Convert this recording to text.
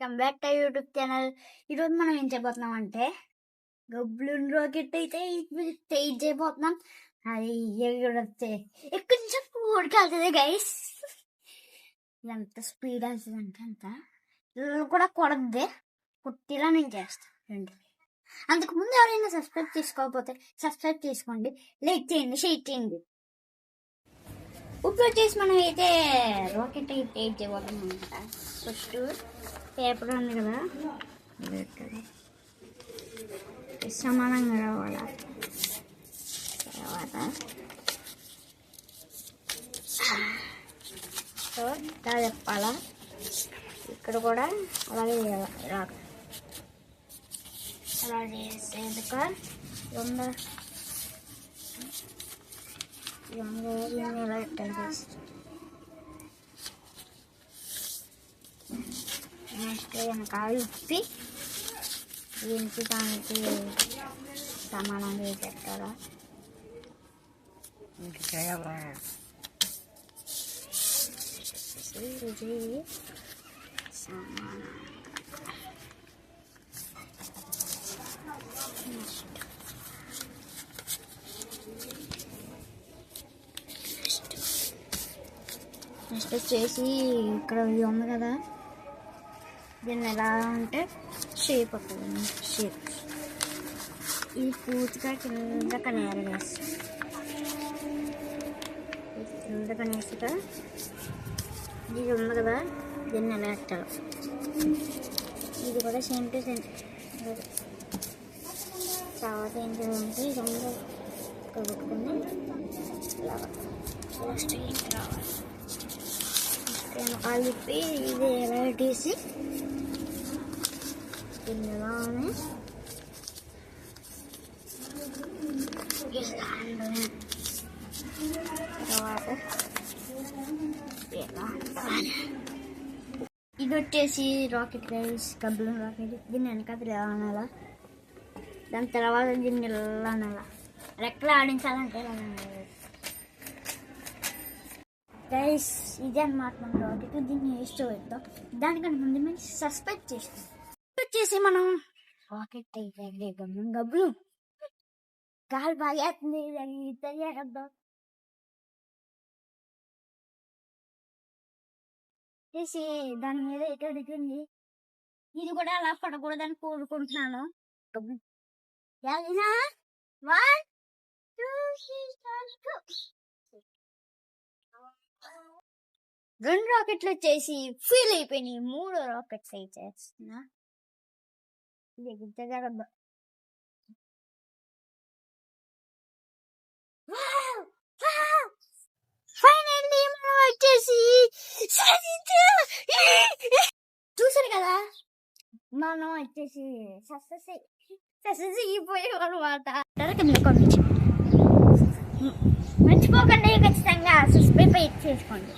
Welcome back to YouTube channel ఈరోజు మనం ఏం చేయబోతున్నాం అంటే గబ్బులు రాకెట్ అయితే తేజ్ చేయబోతున్నాం. అది ఎగురొస్తే ఎక్కడి నుంచి ఊడికెళ్తుంది గైస్ ఎంత స్పీడ్ వెళ్తుంది అంటే అంత. ఇల్లు కూడా కొడద్ది. కుట్టిలా నేను చేస్తాను రెండు. అంతకు ముందు ఎవరైనా సబ్స్క్రైబ్ చేసుకోకపోతే సబ్స్క్రైబ్ చేసుకోండి. లైక్ చేయండి షేర్ చేయండి. ఇప్పుడు వచ్చేసి మనం అయితే రాకెట్ అయితే ఏం చేయబోతున్నాం అనమాట ఫస్ట్ పేపర్ ఉంది కదా సమానంగా రావాలి తర్వాత సో ఇలా చెప్పాలా ఇక్కడ కూడా అలాగే ఇలా అలా చేసేందుక రెండు రెండు ఇలా పెట్టాలి నెక్స్ట్ వెనకాల ఉప్పి దీనికి దానికి సమానంగా పెట్టాలా ఇది సమానం నెక్స్ట్ నెక్స్ట్ వచ్చేసి ఇక్కడ ఇది ఉంది కదా దీన్ని ఎలా అంటే షేప్ వస్తుంది షేప్ ఇది పూర్తిగా కింద కనేయాలి కింద కనేసి ఇది ఉంది కదా దీన్ని ఎలా పెట్టాలి. ఇది కూడా సేమ్ టు సేమ్ తర్వాత ఏం చేయాలంటే ఇది ఉంది కలుపుకొని ఫస్ట్ రావాలి కలిపి ఇది ఎలా పెట్టేసి తిన్నదాన్ని తర్వాత ఇలా అంటాను. ఇది వచ్చేసి రాకెట్ రైస్ కబ్బులం రాకెట్ దీన్ని వెనక తిరగాల దాని తర్వాత దీన్ని ఇలా అనాల రెక్కలు ఆడించాలంటే ఇలా అనాలి. గైస్ ఇదే అనమాట మన రాకెట్ దీన్ని వేస్ట్ పెడతాం దానికంటే ముందు మేము సస్పెక్ట్ చేస్తాం. చేసి మనం రాకెట్ అయితే గమ్యం గబ్బులు. గాలి బాగా వేస్తుంది చేసి దాని మీద ఎటు ఇది కూడా అలా పడకూడదని కోరుకుంటున్నాను. వన్ టూ రెండు రాకెట్లు వచ్చేసి ఫీల్ అయిపోయినాయి. మూడో రాకెట్స్ అయితే చేస్తున్నా. ఫైనల్లీ మనం వచ్చేసి చూసారు కదా? మనం వచ్చేసి సక్సెస్ సక్సెస్ అయిపోయాం అనమాట కింద పంపించి మర్చిపోకండి ఖచ్చితంగా సబ్స్క్రైబ్ చేసుకోండి